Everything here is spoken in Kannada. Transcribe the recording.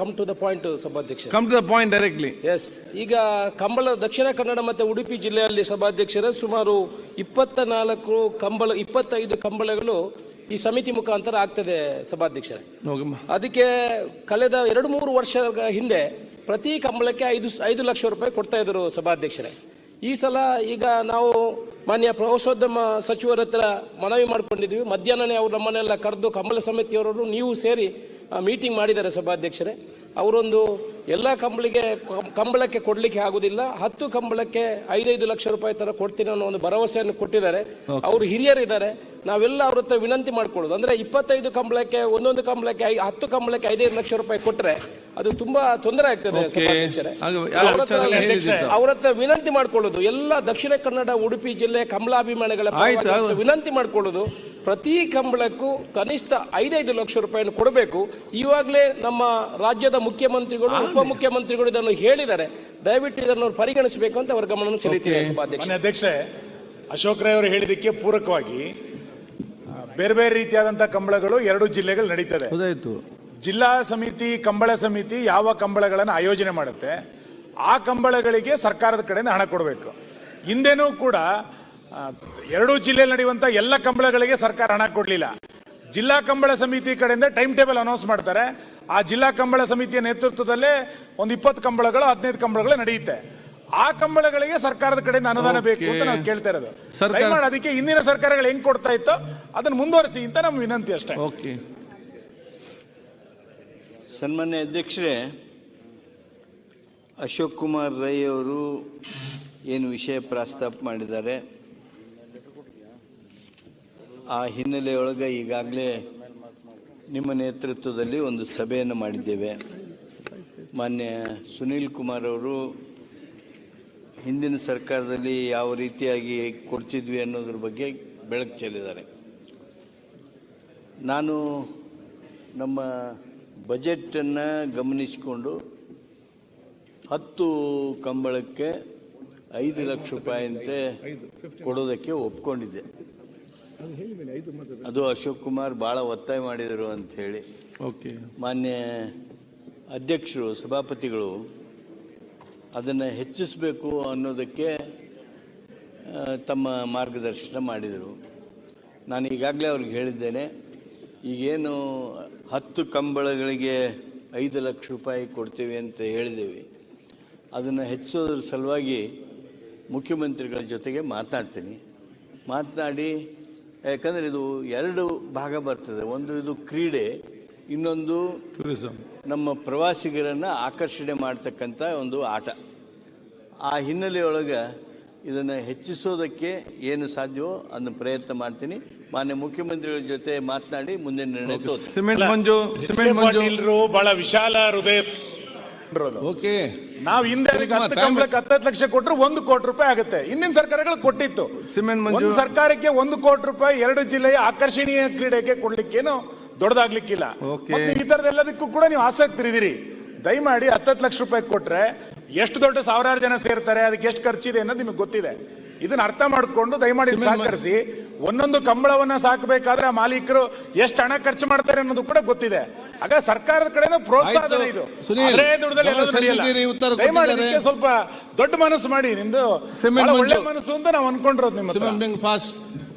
ಕಮ್ ಟು ದ ಪಾಯಿಂಟ್ ಸಭಾಧ್ಯಕ್ಷ. ಎಸ್ ಈಗ ಕಂಬಳ ದಕ್ಷಿಣ ಕನ್ನಡ ಮತ್ತು ಉಡುಪಿ ಜಿಲ್ಲೆಯಲ್ಲಿ ಸಭಾಧ್ಯಕ್ಷರ ಸುಮಾರು ಇಪ್ಪತ್ತ ನಾಲ್ಕು ಕಂಬಳ ಇಪ್ಪತ್ತೈದು ಕಂಬಳಗಳು ಈ ಸಮಿತಿ ಮುಖಾಂತರ ಆಗ್ತದೆ ಸಭಾಧ್ಯಕ್ಷ. ಅದಕ್ಕೆ ಕಳೆದ ಎರಡು ಮೂರು ವರ್ಷಗಳ ಹಿಂದೆ ಪ್ರತಿ ಕಂಬಳಕ್ಕೆ ಐದು ಐದು ಲಕ್ಷ ರೂಪಾಯಿ ಕೊಡ್ತಾ ಇದ್ರು ಸಭಾಧ್ಯಕ್ಷರೇ. ಈ ಸಲ ಈಗ ನಾವು ಮಾನ್ಯ ಪ್ರವಾಸೋದ್ಯಮ ಸಚಿವರ ಹತ್ರ ಮನವಿ ಮಾಡ್ಕೊಂಡಿದ್ವಿ ಮಧ್ಯಾಹ್ನನೇ ಅವರು ನಮ್ಮನ್ನೆಲ್ಲ ಕರೆದು ಕಂಬಳ ಸಮಿತಿಯವರು ನೀವು ಸೇರಿ ಮೀಟಿಂಗ್ ಮಾಡಿದ್ದಾರೆ ಸಭಾಧ್ಯಕ್ಷರೇ. ಅವರೊಂದು ಎಲ್ಲ ಕಂಬಳಿಗೆ ಕಂಬಳಕ್ಕೆ ಕೊಡ್ಲಿಕ್ಕೆ ಆಗುದಿಲ್ಲ. ಹತ್ತು ಕಂಬಳಕ್ಕೆ ಐದೈದು ಲಕ್ಷ ರೂಪಾಯಿ ತರ ಕೊಡ್ತೀನಿ ಅನ್ನೋ ಒಂದು ಭರವಸೆಯನ್ನು ಕೊಟ್ಟಿದ್ದಾರೆ. ಅವರು ಹಿರಿಯರಿದ್ದಾರೆ. ನಾವೆಲ್ಲ ಅವ್ರ ಹತ್ರ ವಿನಂತಿ ಮಾಡ್ಕೊಳ್ಳೋದು. ಅಂದ್ರೆ ಇಪ್ಪತ್ತೈದು ಕಂಬಳಕ್ಕೆ ಒಂದೊಂದು ಕಂಬಳಕ್ಕೆ ಹತ್ತು ಕಂಬಳಕ್ಕೆ ಐದೈದು ಲಕ್ಷ ರೂಪಾಯಿ ಕೊಟ್ರೆ ಅದು ತುಂಬಾ ತೊಂದರೆ ಆಗ್ತದೆ. ಅವ್ರ ಹತ್ರ ವಿನಂತಿ ಮಾಡ್ಕೊಳ್ಳೋದು. ಎಲ್ಲ ದಕ್ಷಿಣ ಕನ್ನಡ ಉಡುಪಿ ಜಿಲ್ಲೆ ಪರವಾಗಿ ವಿನಂತಿ ಮಾಡ್ಕೊಳ್ಳೋದು. ಪ್ರತಿ ಕಂಬಳಕ್ಕೂ ಕನಿಷ್ಠ ಐದೈದು ಲಕ್ಷ ರೂಪಾಯಿಯನ್ನು ಕೊಡಬೇಕು. ಇವಾಗಲೇ ನಮ್ಮ ರಾಜ್ಯದ ಮುಖ್ಯಮಂತ್ರಿಗಳು ಉಪಮುಖ್ಯಮಂತ್ರಿಗಳು ಇದನ್ನು ಹೇಳಿದ್ದಾರೆ ದಯವಿಟ್ಟು ಇದನ್ನು ಪರಿಗಣಿಸಬೇಕು ಅಂತ ಅವರ ಗಮನ. ಸಭಾಧ್ಯಕ್ಷ ಅಧ್ಯಕ್ಷರೇ ಅಶೋಕ್ ರೈ ಅವರು ಹೇಳಿದಕ್ಕೆ ಪೂರಕವಾಗಿ ಬೇರೆ ಬೇರೆ ರೀತಿಯಾದಂತಹ ಕಂಬಳಗಳು ಎರಡು ಜಿಲ್ಲೆಗಳು ನಡೀತದೆ. ಜಿಲ್ಲಾ ಸಮಿತಿ ಕಂಬಳ ಸಮಿತಿ ಯಾವ ಕಂಬಳಗಳನ್ನು ಆಯೋಜನೆ ಮಾಡುತ್ತೆ ಆ ಕಂಬಳಗಳಿಗೆ ಸರ್ಕಾರದ ಕಡೆಯಿಂದ ಹಣ ಕೊಡಬೇಕು. ಹಿಂದೆನೂ ಕೂಡ ಎರಡು ಜಿಲ್ಲೆಯಲ್ಲಿ ನಡೆಯುವಂತ ಎಲ್ಲ ಕಂಬಳಗಳಿಗೆ ಸರ್ಕಾರ ಹಣ ಕೊಡಲಿಲ್ಲ. ಜಿಲ್ಲಾ ಕಂಬಳ ಸಮಿತಿ ಕಡೆಯಿಂದ ಟೈಮ್ ಟೇಬಲ್ ಅನೌನ್ಸ್ ಮಾಡ್ತಾರೆ. ಆ ಜಿಲ್ಲಾ ಕಂಬಳ ಸಮಿತಿಯ ನೇತೃತ್ವದಲ್ಲೇ ಒಂದು ಇಪ್ಪತ್ತು ಕಂಬಳಗಳು ಹದಿನೈದು ಕಂಬಳಗಳು ನಡೆಯುತ್ತೆ. ಆ ಕಂಬಳಗಳಿಗೆ ಸರ್ಕಾರದ ಕಡೆಯಿಂದ ಅನುದಾನ ಬೇಕು ಅಂತ ನಾವು ಕೇಳ್ತಾ ಇರೋದು. ಸರ್ಕಾರ- ದಯಮಾಡಿ ಅದಕ್ಕೆ ಹಿಂದಿನ ಸರ್ಕಾರಗಳು ಹೆಂಗ್ ಕೊಡ್ತಾ ಇತ್ತು ಅದನ್ನ ಮುಂದುವರಿಸಿ ಅಂತ ನಮ್ಮ ವಿನಂತಿ ಅಷ್ಟೇ. ಓಕೆ. ಸನ್ಮಾನ್ಯ ಅಧ್ಯಕ್ಷರೇ ಅಶೋಕ್ ಕುಮಾರ್ ರೈ ಅವರು ಏನು ವಿಷಯ ಪ್ರಸ್ತಾಪ ಮಾಡಿದ್ದಾರೆ? ಆ ಹಿನ್ನೆಲೆಯೊಳಗೆ ಈಗಾಗಲೇ ನಿಮ್ಮ ನೇತೃತ್ವದಲ್ಲಿ ಒಂದು ಸಭೆಯನ್ನು ಮಾಡಿದ್ದೇವೆ. ಮಾನ್ಯ ಸುನೀಲ್ ಕುಮಾರ್ ಅವರು ಹಿಂದಿನ ಸರ್ಕಾರದಲ್ಲಿ ಯಾವ ರೀತಿಯಾಗಿ ಕೊಡ್ತಿದ್ವಿ ಅನ್ನೋದ್ರ ಬಗ್ಗೆ ಬೆಳಕು ಚೆಲ್ಲಿದ್ದಾರೆ. ನಾನು ನಮ್ಮ ಬಜೆಟನ್ನು ಗಮನಿಸಿಕೊಂಡು ಹತ್ತು ಕಂಬಳಕ್ಕೆ ಐದು ಲಕ್ಷ ರೂಪಾಯಿಯಂತೆ ಕೊಡೋದಕ್ಕೆ ಒಪ್ಕೊಂಡಿದ್ದೆ. ಅದು ಅಶೋಕ್ ಕುಮಾರ್ ಭಾಳ ಒತ್ತಾಯ ಮಾಡಿದರು ಅಂತ ಹೇಳಿ. ಓಕೆ. ಮಾನ್ಯ ಅಧ್ಯಕ್ಷರು ಸಭಾಪತಿಗಳು ಅದನ್ನು ಹೆಚ್ಚಿಸಬೇಕು ಅನ್ನೋದಕ್ಕೆ ತಮ್ಮ ಮಾರ್ಗದರ್ಶನ ಮಾಡಿದರು. ನಾನು ಈಗಾಗಲೇ ಅವ್ರಿಗೆ ಹೇಳಿದ್ದೇನೆ ಈಗೇನು ಹತ್ತು ಕಂಬಳಗಳಿಗೆ ಐದು ಲಕ್ಷ ರೂಪಾಯಿ ಕೊಡ್ತೀವಿ ಅಂತ ಹೇಳಿದ್ದೇವೆ. ಅದನ್ನು ಹೆಚ್ಚಿಸೋದ್ರ ಸಲುವಾಗಿ ಮುಖ್ಯಮಂತ್ರಿಗಳ ಜೊತೆಗೆ ಮಾತಾಡ್ತೀನಿ. ಮಾತನಾಡಿ ಯಾಕಂದರೆ ಇದು ಎರಡು ಭಾಗ ಬರ್ತದೆ. ಒಂದು ಇದು ಕ್ರೀಡೆ ಇನ್ನೊಂದು ಟೂರಿಸಂ ನಮ್ಮ ಪ್ರವಾಸಿಗರನ್ನು ಆಕರ್ಷಣೆ ಮಾಡ್ತಕ್ಕಂಥ ಒಂದು ಆಟ. ಆ ಹಿನ್ನೆಲೆಯೊಳಗೆ ಇದನ್ನು ಹೆಚ್ಚಿಸೋದಕ್ಕೆ ಏನು ಸಾಧ್ಯವೋ ಅದನ್ನು ಪ್ರಯತ್ನ ಮಾಡ್ತೀನಿ. ಮಾನ್ಯ ಮುಖ್ಯಮಂತ್ರಿಗಳ ಜೊತೆ ಮಾತನಾಡಿ ಮುಂದೆ ನಿರ್ಣಯ. Cement Manju cement Manju. ಪಾಟೀಲ್ರು ಬಹಳ ವಿಶಾಲ ಹೃದಯ ಓಕೆ. ನಾವು ಹಿಂದೆ ಅದಕ್ಕೆ ಹತ್ತು ಕಂಬಳಕ್ಕೆ ಹತ್ತತ್ತು ಲಕ್ಷ ಕೊಟ್ಟರು ಒಂದು ಕೋಟಿ ರೂಪಾಯಿ ಆಗುತ್ತೆ. ಹಿಂದಿನ ಸರ್ಕಾರಗಳು ಕೊಟ್ಟಿತ್ತು. ಸಿಮೆಂಟ್ ಮಂಜು ಒಂದು ಸರ್ಕಾರಕ್ಕೆ ಒಂದು ಕೋಟಿ ರೂಪಾಯಿ ಎರಡು ಜಿಲ್ಲೆಯ ಆಕರ್ಷಣೀಯ ಕ್ರೀಡೆಗೆ ಕೊಡ್ಲಿಕ್ಕೇನು ದೊಡ್ಡದಾಗ್ಲಿಕ್ಕಿಲ್ಲ. Okay. ಮತ್ತೆ ಈ ತರದೆಲ್ಲದಕ್ಕೂ ಕೂಡ ನೀವು ಆಸಕ್ತಿ ಆಸಕ್ತರಿದ್ದೀರಿ ದಯಮಾಡಿ ಹತ್ತತ್ತು ಲಕ್ಷ ರೂಪಾಯಿ ಕೊಟ್ರೆ ಎಷ್ಟು ದೊಡ್ಡ ಸಾವಿರಾರು ಜನ ಸೇರ್ತಾರೆ ಅದಕ್ಕೆ ಎಷ್ಟು ಖರ್ಚಿದೆ ಅನ್ನೋದು ನಿಮಗೆ ಗೊತ್ತಿದೆ. ಇದನ್ನ ಅರ್ಥ ಮಾಡ್ಕೊಂಡು ದಯಮಾಡಿ ಇದನ್ನ ಸಿಮೆಂಟ್ ಮ- ಸಹಕರಿಸಿ. ಒಂದೊಂದು ಕಂಬಳವನ್ನ ಸಾಕಬೇಕಾದ್ರೆ ಆ ಮಾಲೀಕರು ಎಷ್ಟು ಹಣ ಖರ್ಚು ಮಾಡ್ತಾರೆ ಅನ್ನೋದು ಕೂಡ ಗೊತ್ತಿದೆ. ಆಗ ಸರ್ಕಾರದ ಕಡೆಯಿಂದ ಪ್ರೋತ್ಸಾಹ. ಇದು. ದಯಮಾಡಿ. ಸ್ವಲ್ಪ ದೊಡ್ಡ ಮನಸ್ಸು ಮಾಡಿ ನಿಮ್ದು. ಒಳ್ಳೆ ಮನಸ್ಸು ಅಂತ ನಾವು ಅನ್ಕೊಂಡಿರೋದು ನಿಮ್ಮ ಫಾಸ್ಟ್